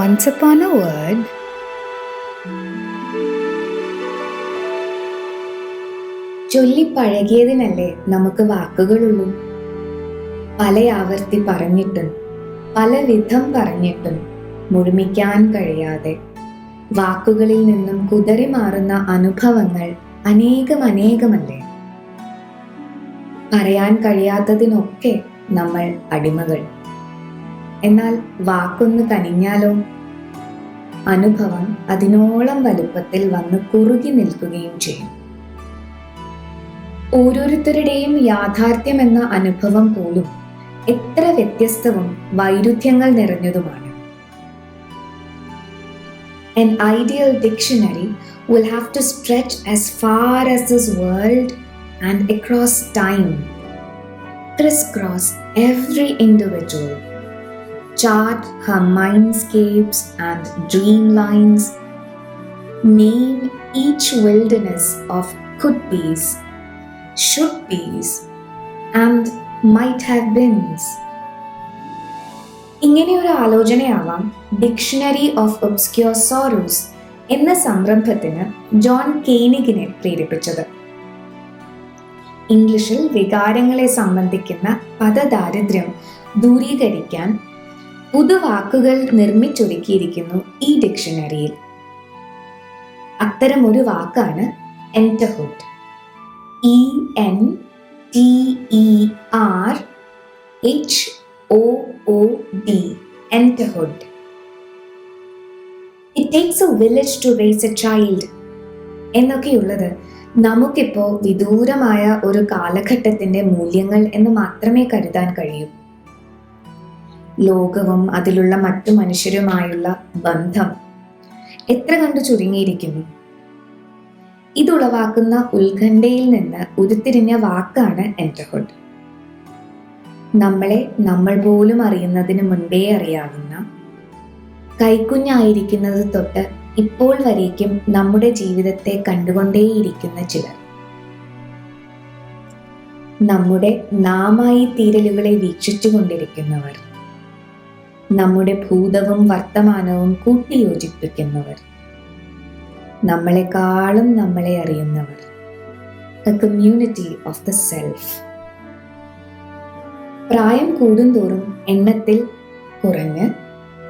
Once upon a word, ചൊല്ലി ചൊല്ലിപ്പഴകിയതിനല്ലേ നമുക്ക് വാക്കുകളുള്ളൂ? പല ആവർത്തി പറഞ്ഞിട്ടും പല വിധം പറഞ്ഞിട്ടും മുഴുമിക്കാൻ കഴിയാതെ വാക്കുകളിൽ നിന്നും കുതറി മാറുന്ന അനുഭവങ്ങൾ അനേകം അനേകമല്ലേ? പറയാൻ കഴിയാത്തതിനൊക്കെ നമ്മൾ അടിമകൾ. എന്നാൽ വാക്കൊന്ന് കനിഞ്ഞാലോ? അനുഭവം അതിനോളം വലുപ്പത്തിൽ വന്ന് കുറുകി നിൽക്കുകയും ചെയ്യും. ഓരോരുത്തരുടെയും യാഥാർത്ഥ്യം എന്ന അനുഭവം പോലും എത്ര വ്യത്യസ്തവും വൈരുദ്ധ്യങ്ങൾ നിറഞ്ഞതുമാണ്. An ideal dictionary will have to as as far as this world and across time, crisscross every individual, chart her mindscapes and dreamlines, name each wilderness of could be's, should be's, and might have beens. ഇങ്ങനെ ഒരു ആലോചനയാവാം dictionary of obscure sorrows എന്ന സംരംഭത്തിന് John കെയ്നിഗിനെ പ്രേരിപ്പിച്ചത് ഇംഗ്ലീഷിൽ വികാരങ്ങളെ സംബന്ധിക്കുന്ന പദദാരിദ്ര്യം ദൂരീകരിക്കാൻ പുതുവാക്കുകൾ നിർമ്മിച്ചൊരുക്കിയിരിക്കുന്നു ഈ ഡിക്ഷണറിയിൽ. അത്തരം ഒരു വാക്കാണ് enterhood E N T E R H O O D enterhood it takes a village to raise a child എന്നൊക്കെയുള്ളത് നമുക്കിപ്പോൾ വിദൂരമായ ഒരു കാലഘട്ടത്തിന്റെ മൂല്യങ്ങൾ എന്ന് മാത്രമേ കരുതാൻ കഴിയൂ. ലോകവും അതിലുള്ള മറ്റു മനുഷ്യരുമായുള്ള ബന്ധം എത്ര കണ്ടു ചുരുങ്ങിയിരിക്കുന്നു? ഇതുളവാക്കുന്ന ഉത്കണ്ഠയിൽ നിന്ന് ഉരുത്തിരിഞ്ഞ വാക്കാണ് എന്റർഹുഡ് നമ്മളെ നമ്മൾ പോലും അറിയുന്നതിന് മുൻപേ അറിയാവുന്ന കൈക്കുഞ്ഞായിരിക്കുന്നത് തൊട്ട് ഇപ്പോൾ വരേക്കും നമ്മുടെ ജീവിതത്തെ കണ്ടുകൊണ്ടേയിരിക്കുന്ന ചിലർ. നമ്മുടെ നാമായി തീരലുകളെ വീക്ഷിച്ചുകൊണ്ടിരിക്കുന്നവർ. നമ്മുടെ ഭൂതവും വർത്തമാനവും കൂട്ടിയോജിപ്പിക്കുന്നവർ. നമ്മളെക്കാളും നമ്മളെ അറിയുന്നവർ. A community of the self പ്രായം കൂടുന്തോറും എണ്ണത്തിൽ കുറഞ്ഞ്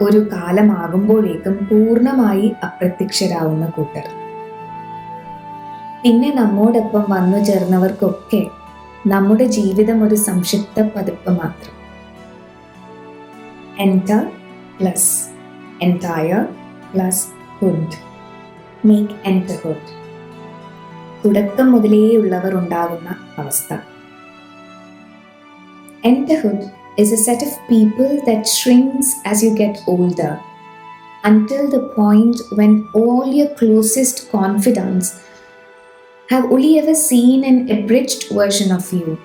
ഒരു കാലമാകുമ്പോഴേക്കും പൂർണമായി അപ്രത്യക്ഷരാവുന്ന കൂട്ടർ. പിന്നെ നമ്മോടൊപ്പം വന്നു ചേർന്നവർക്കൊക്കെ നമ്മുടെ ജീവിതം ഒരു സംക്ഷിപ്ത പതിപ്പ് മാത്രം. enter plus entire plus hood make എൻറ്റർഹുഡ് തുടക്കം മുതലേ ഉള്ളവർ ഉണ്ടാകുന്ന അവസ്ഥ Enterhood is a set of people that shrinks as you get older until the point when all your closest confidants have only ever seen an abridged version of you,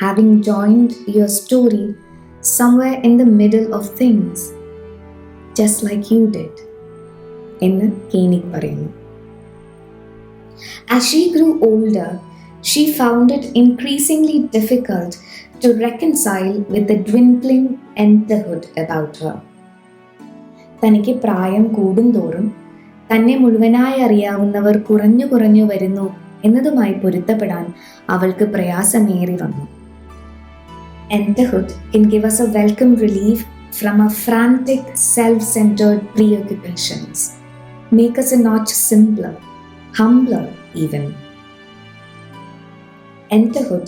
having joined your story somewhere in the middle of things, just like you did. എന്ന് കേനിക് പറയുന്നു As she grew older, she found it increasingly difficult to reconcile with the dwindling enterhood about her. തനിക്ക് പ്രായം കൂടുന്തോറും തന്നെ മുഴുവനായി അറിയാവുന്നവർ കുറഞ്ഞു കുറഞ്ഞു വരുന്നു എന്നതുമായി പൊരുത്തപ്പെടാൻ അവൾക്ക് പ്രയാസമേറി വന്നു Enterhood can give us a welcome relief from our frantic, self-centered preoccupations, make us a notch simpler, humbler even. Enterhood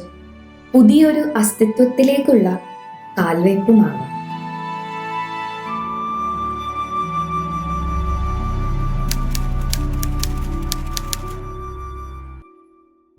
പുതിയൊരു അസ്തിത്വത്തിലേക്കുള്ള കാൽവയ്പുമാകാം